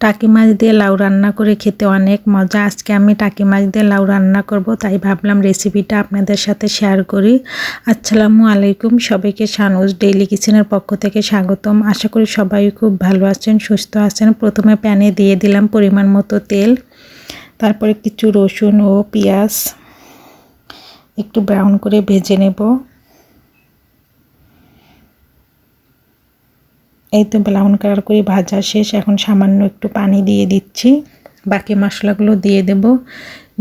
টাকি মাছ দিয়ে লাউ রান্না করে খেতে অনেক মজা। আজকে আমি টাকি মাছ দিয়ে লাউ রান্না করব, তাই ভাবলাম রেসিপিটা আপনাদের সাথে শেয়ার করি। আসসালামু আলাইকুম, সবাইকে সানুজ ডেইলি কিচেনের পক্ষ থেকে স্বাগতম। আশা করি সবাই খুব ভালো আছেন, সুস্থ আছেন। প্রথমে প্যানে দিয়ে দিলাম পরিমাণ মতো তেল, তারপরে কিছু রসুন ও পেঁয়াজ, একটু ব্রাউন করে ভেজে নেব। এই তো ব্রাউন কালার করে ভাজা শেষ। এখন সামান্য একটু পানি দিয়ে দিচ্ছি। বাকি মশলাগুলো দিয়ে দেব।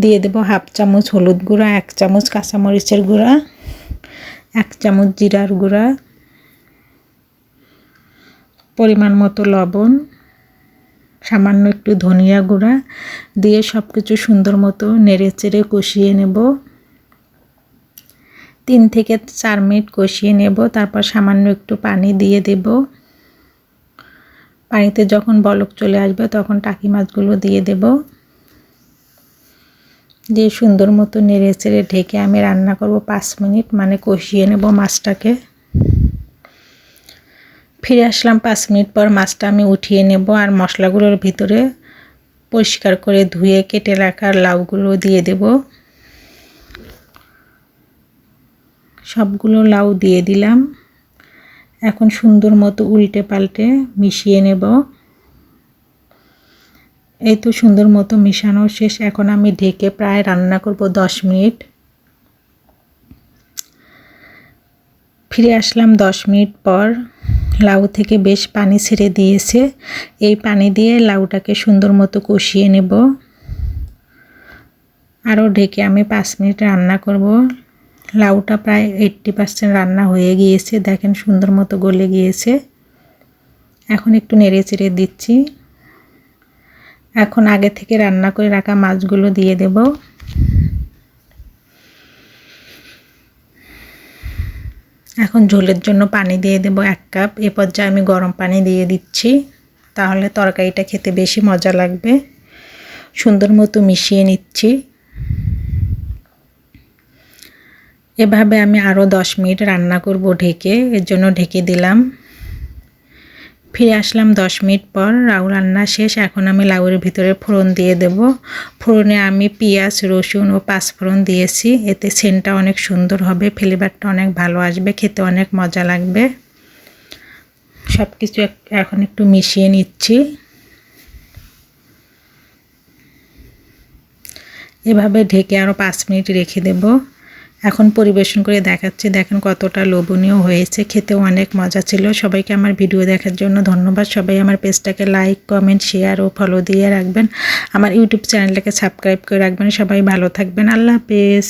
দিয়ে দেব হাফ চামচ হলুদ গুঁড়া, এক চামচ কাঁচামরিচের গুঁড়া, এক চামচ জিরার গুঁড়া, পরিমাণ মতো লবণ, সামান্য একটু ধনিয়া গুঁড়া দিয়ে সব কিছু সুন্দর মতো নেড়ে চেড়ে কষিয়ে নেব। তিন থেকে চার মিনিট কষিয়ে নেব। তারপর সামান্য একটু পানি দিয়ে দেবো। পানিতে যখন বলক চলে আসবে, তখন টাকি মাছগুলো দিয়ে দেব। দিয়ে সুন্দর মতো নেড়ে চেড়ে ঢেকে আমি রান্না করব পাঁচ মিনিট মানে কষিয়ে নেব মাছটাকে। ফিরে আসলাম পাঁচ মিনিট পর মাছটা আমি উঠিয়ে নেব আর মশলাগুলোর ভিতরে পরিষ্কার করে ধুয়ে কেটে রাখার লাউগুলো দিয়ে দেব। সবগুলো লাউ দিয়ে দিলাম। এখন সুন্দর মতো উল্টে পাল্টে মিশিয়ে নেব। এই তো সুন্দর মতো মিশানো শেষ। এখন আমি ঢেকে প্রায় রান্না করব দশ মিনিট। ফিরে আসলাম দশ মিনিট পর। লাউ থেকে বেশ পানি ছেড়ে দিয়েছে। এই পানি দিয়ে লাউটাকে সুন্দর মতো কষিয়ে নেব। আরও ঢেকে আমি পাঁচ মিনিট রান্না করব। লাউটা প্রায় এইট্টি পার্সেন্ট রান্না হয়ে গিয়েছে। দেখেন সুন্দর মতো গলে গিয়েছে। এখন একটু নেড়ে চেড়ে দিচ্ছি। এখন আগে থেকে রান্না করে রাখা মাছগুলো দিয়ে দেব। এখন ঝোলের জন্য পানি দিয়ে দেব এক কাপ। এ পর্যায়ে আমি গরম পানি দিয়ে দিচ্ছি। তাহলে তরকারিটা খেতে বেশি মজা লাগবে। সুন্দর মতো মিশিয়ে নিচ্ছি। এভাবে আমি আরও দশ মিনিট রান্না করব ঢেকে, এর জন্য ঢেকে দিলাম। ফিরে আসলাম দশ মিনিট পর, লাউ রান্না শেষ। এখন আমি লাউয়ের ভিতরে ফোড়ন দিয়ে দেব। ফোড়নে আমি পেঁয়াজ, রসুন ও পাঁচফোড়ন দিয়েছি। এতে সেন্টটা অনেক সুন্দর হবে, ফ্লেভারটা অনেক ভালো আসবে, খেতে অনেক মজা লাগবে। সব কিছু এখন একটু মিশিয়ে নিচ্ছি। এভাবে ঢেকে আরও পাঁচ মিনিট রেখে দেবো। এখন পরিবেশন করে দেখাচ্ছি। দেখেন কতটা লোভনীয় হয়েছে। খেতে অনেক মজা ছিল। সবাইকে আমার ভিডিও দেখার জন্য ধন্যবাদ। সবাই আমার পেজটাকে লাইক কমেন্ট শেয়ার ও ফলো দিয়ে রাখবেন। আমার ইউটিউব চ্যানেলটাকে সাবস্ক্রাইব করে রাখবেন। সবাই ভালো থাকবেন। আল্লাহ হাফেজ।